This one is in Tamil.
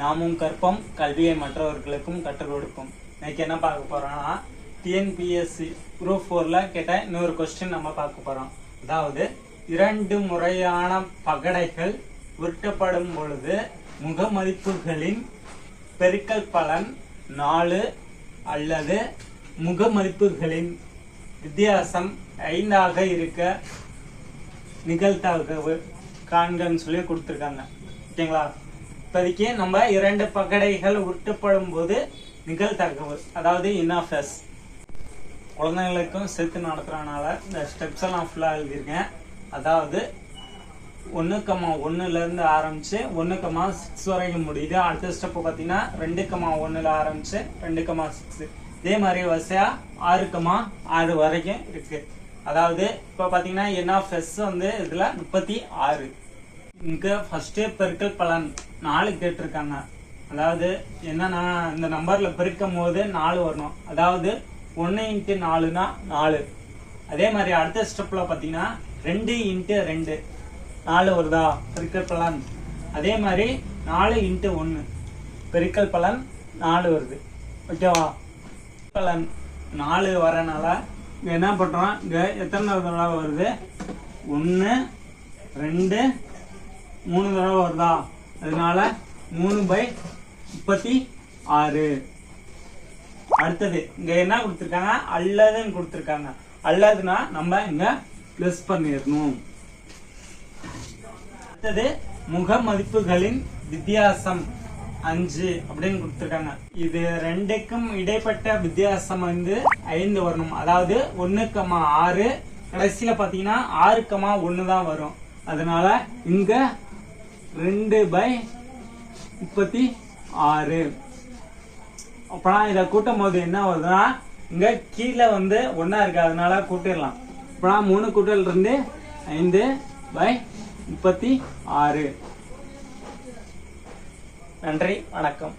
நாமும் கற்போம் கல்வியை மற்றவர்களுக்கும் கற்றுக் கொடுப்போம். இன்னைக்கு என்ன பார்க்க போறோம்னா டிஎன்பிஎஸ்சி குரூப் ஃபோர்ல கேட்ட இன்னொரு கொஸ்டின் நம்ம பார்க்க போறோம். அதாவது இரண்டு முறையான பகடைகள் உருட்டப்படும் பொழுது முகமதிப்புகளின் பெருக்கல் பலன் நாலு அல்லது முகமதிப்புகளின் வித்தியாசம் ஐந்தாக இருக்க நிகழ்த்தாக காண்கன்னு சொல்லி கொடுத்துருக்காங்க. ஓகேங்களா? இப்போதைக்கு நம்ம இரண்டு பகடைகள் உருட்டப்படும் போது நிகழ்தகவு அதாவது இன்னாஃபஸ் குழந்தைங்களுக்கும் சேர்த்து நடத்துகிறனால இந்த ஸ்டெப்ஸ் எல்லாம் ஃபுல்லாக எழுதியிருக்கேன். அதாவது ஒன்று கம்மா ஒன்றுலேருந்து ஆரம்பித்து ஒன்று கம்மா சிக்ஸ் வரைக்கும் முடியுது. அடுத்த ஸ்டெப்பு பார்த்தீங்கன்னா ரெண்டு கம்மா ஒன்றில் ஆரம்பித்து ரெண்டு கம்மா சிக்ஸு இதே மாதிரி வரிசையாக ஆறு கம்மா ஆறு வரைக்கும் இருக்குது அதாவது இப்போ பார்த்தீங்கன்னா என் ஆஃப் எஸ் வந்து இதில் முப்பத்தி ஆறு. இங்கே ஃபஸ்ட்டு பெருக்கல் பலன் நாலு கேட்டிருக்காங்க. அதாவது என்னன்னா இந்த நம்பரில் பெருக்கும் போது நாலு வரணும். அதாவது ஒன்று இன்ட்டு நாலுனா நாலு. அதே மாதிரி அடுத்த ஸ்டெப்பில் பார்த்தீங்கன்னா ரெண்டு இன்ட்டு ரெண்டு. நாலு வருதா? பெருக்கல் பலன். அதே மாதிரி நாலு இன்ட்டு ஒன்று பெருக்கல் பலன் நாலு வருது. ஓகேவா பலன் நாலு வரனால இங்கே என்ன பண்ணுறோம் இங்கே எத்தனை தடவை வருது? ஒன்று ரெண்டு மூணு தடவை வருதா? அதனால மூணு பை முப்பத்தி ஆறு. அடுத்தது இங்க என்ன கொடுத்துருக்காங்க? அல்லதுன்னு கொடுத்துருக்காங்க. அல்லதுன்னா நம்ம இங்க ப்ளஸ் பண்ணிடணும். அடுத்தது முக மதிப்புகளின் வித்தியாசம். அஞ்சு அப்படின்னு கொடுத்துருக்காங்க. இது ரெண்டுக்கும் இடைப்பட்ட வித்தியாசம் வந்து ஐந்து வரணும். அதாவது ஒன்னு கமா ஆறு. கடைசியில பாத்தீங்கன்னா ஆறு கமா ஒன்னு தான் வரும். அதனால இங்க ரெண்டு பை முப்பத்தி ஆறு. அப்பனா இதை கூட்டும் போது என்ன வருதுன்னா இங்க கீழே வந்து ஒன்னா இருக்கு அதனால கூட்டிடலாம். அப்பனா மூணு கூட்டல் இருந்து ஐந்து பை முப்பத்தி ஆறு. நன்றி வணக்கம்.